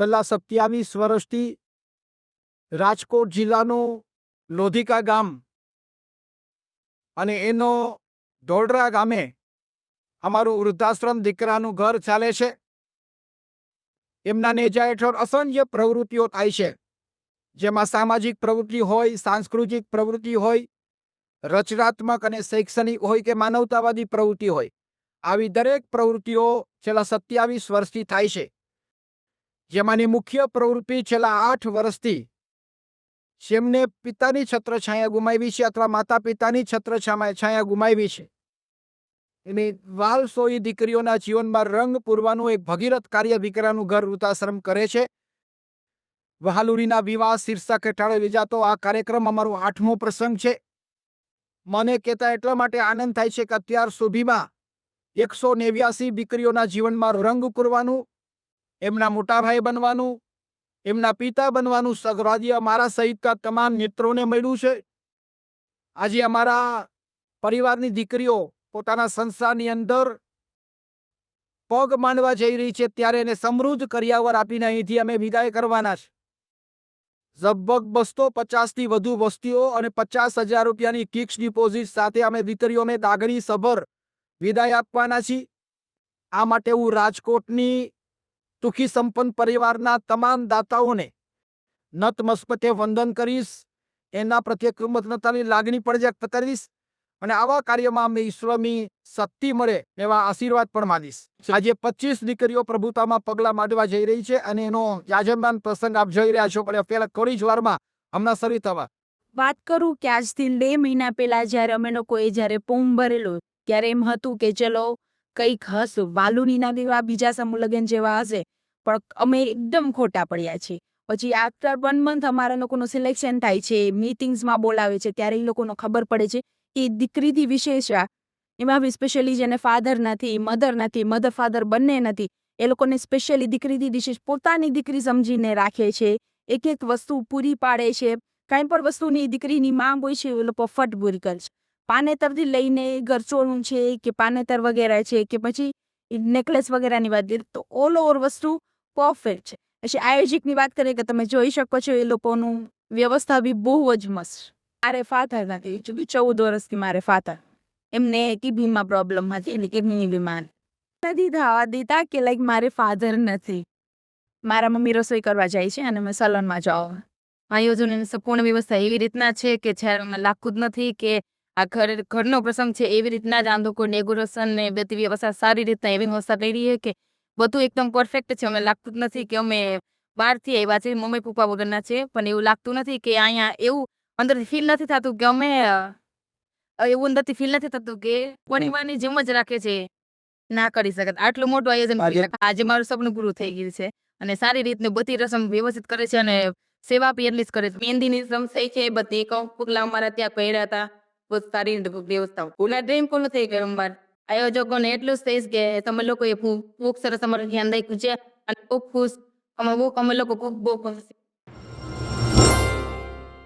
છેલ્લા સત્યાવીસ વર્ષથી રાજકોટ જિલ્લાનું લોધિકા ગામ અને એનો દોડરા ગામે અમારું વૃદ્ધાશ્રમ દીકરાનું ઘર ચાલે છે. એમના નેજા હેઠળ અસંખ્ય પ્રવૃત્તિઓ થાય છે. જેમાં સામાજિક પ્રવૃત્તિ હોય, સાંસ્કૃતિક પ્રવૃત્તિ હોય, રચનાત્મક અને શૈક્ષણિક હોય કે માનવતાવાદી પ્રવૃત્તિ હોય. આવી દરેક પ્રવૃત્તિઓ છેલ્લા સત્યાવીસ વર્ષથી થાય છે. જેમાંની મુખ્ય પ્રવૃત્તિ છેલ્લા આઠ વર્ષથી જેમને પિતાની છત્રછાયા ગુમાવી છે અથવા માતા પિતાની છત્રછાયા છાયા ગુમાવી છે. એની વાલસોઈ દીકરીઓના જીવનમાં રંગ પૂરવાનું એક ભગીરથ કાર્ય દીકરાનું ઘર વૃતાશ્રમ કરે છે. વહાલુરીના વિવાહ શીર્ષક હેઠળ યોજાતો આ કાર્યક્રમ અમારો આઠમો પ્રસંગ છે. મને કહેતા એટલા માટે આનંદ થાય છે કે અત્યાર સુધીમાં એકસો નેવ્યાસી દીકરીઓના જીવનમાં રંગ પૂરવાનું એમના મોટા ભાઈ બનવાનું, એમના પિતા બનવાનું સૌભાગ્ય અમારા સહિતના તમામ મિત્રોને મળ્યું છે. આજે અમારા પરિવારની દીકરીઓ પોતાના સંસારની અંદર પગ માંડવા જઈ રહી છે, ત્યારે એને સમૃદ્ધ કર્યાવર આપીને અહીંથી અમે વિદાય કરવાના છે. લગભગ બસો પચાસથી વધુ વસ્તીઓ અને પચાસ હજાર રૂપિયાની ફિક્સ ડિપોઝિટ સાથે અમે દીકરીઓને દાગણી સભર વિદાય આપવાના છીએ. આ માટે હું રાજકોટની સુખી સંપન્ન પરિવારના તમામ દાતાઓને નતમસ્પતે વંદન કરીશ એના પ્રત્યે કૃતજ્ઞતાની લાગણી પણ વ્યક્ત કરીશ અને આવા કાર્યમાં અમે ઈશ્વરની શક્તિ મળે એવા આશીર્વાદ પણ માનીશ. આજે પચીસ દીકરીઓ પ્રભુતામાં પગલાં માંડવા જઈ રહી છે અને એનો યાજમાન પ્રસંગ આપ જોઈ રહ્યા છો પણ પહેલા થોડી જ વારમાં હમણાં શરૂ થવા. વાત કરું કે આજથી બે મહિના પહેલા જ્યારે અમે લોકોએ જ્યારે ફોર્મ ભરેલું ત્યારે એમ હતું કે ચલો કંઈક હશું વાલુનીના દેવા, બીજા સમૂહ લગ્ન જેવા હશે. પણ અમે એકદમ ખોટા પડ્યા છીએ. પછી આફ્ટર વન મંથ અમારા લોકોનું સિલેક્શન થાય છે મીટિંગ્સમાં બોલાવે છે, ત્યારે એ લોકોને ખબર પડે છે કે દીકરીથી વિશેષ એમાં બી સ્પેશિયલી જેને ફાધર નથી મધર નથી મધર ફાધર બંને નથી, એ લોકોને સ્પેશિયલી દીકરીથી વિશેષ પોતાની દીકરી સમજીને રાખે છે. એક એક વસ્તુ પૂરી પાડે છે. કાંઈ પણ વસ્તુની દીકરીની માંગ હોય છે, એ લોકો ફટ પૂરી કરે પાનેતરથી લઈને ગરચોળું છે કે પાનેતર વગેરે છે કે પછી નેકલેસ વગેરેની વાત કરીએ તો ઓલ ઓવર વસ્તુ પરફેક્ટ છે. પછી આયોજકની વાત કરીએ કે તમે જોઈ શકો છો એ લોકોનું વ્યવસ્થા બી બહુ જ મસ્ત. મારે ફાધર નથી ચૂકી ચૌદ વર્ષથી મારે ફાધર એમને કિડનીમાં પ્રોબ્લેમ હતી એટલે કિડની બીમાર. નથી થવા દેતા કે લાઈક મારે ફાધર નથી. મારા મમ્મી રસોઈ કરવા જાય છે અને મેં સલોનમાં જાઉં. આયોજનની સંપૂર્ણ વ્યવસ્થા એવી રીતના છે કે જ્યારે લાગતું જ નથી કે આ ઘર ઘરનો પ્રસંગ છે એવી રીતના જ આમ લોકો ડેકોરેશન ને બધી વ્યવસ્થા સારી રીતના એવી વ્યવસ્થા કરી રહી છે કે બધું એકદમ પરફેક્ટ છે. અમે લાગતું જ નથી કે અમે બહારથી આવ્યા છે મમ્મી પપ્પા વગરના છે પણ એવું લાગતું નથી કે અહીંયા એવું અંદરથી ફીલ નથી થતું કે અમે એવું અંદરથી ફીલ નથી થતું કે પરિવારની જેમ જ રાખે છે. ના કરી શકે આટલું મોટું આયોજન કરી આજે- મારું સપનું પૂરું થઈ ગયું છે અને સારી રીતને બધી રસમ વ્યવસ્થિત કરે છે અને સેવા બી એટલી જ કરે છે. મહેંદીની રસમ થઈ છે બધી. પુગલા અમારા ત્યાં પહેર્યા હતા. બહુ સારી રીતે વ્યવસ્થા પૂરા ડ્રીમ પૂર્ણ થઈ ગયું અમારે? આયોજકોને એટલું જ થઈશ કે તમે લોકો ખૂબ ખૂબ સરસ અમારું ધ્યાન રાખ્યું છે. અને ખૂબ ખુશ. અમે બહુ અમે લોકો ખૂબ બહુ ખુશ.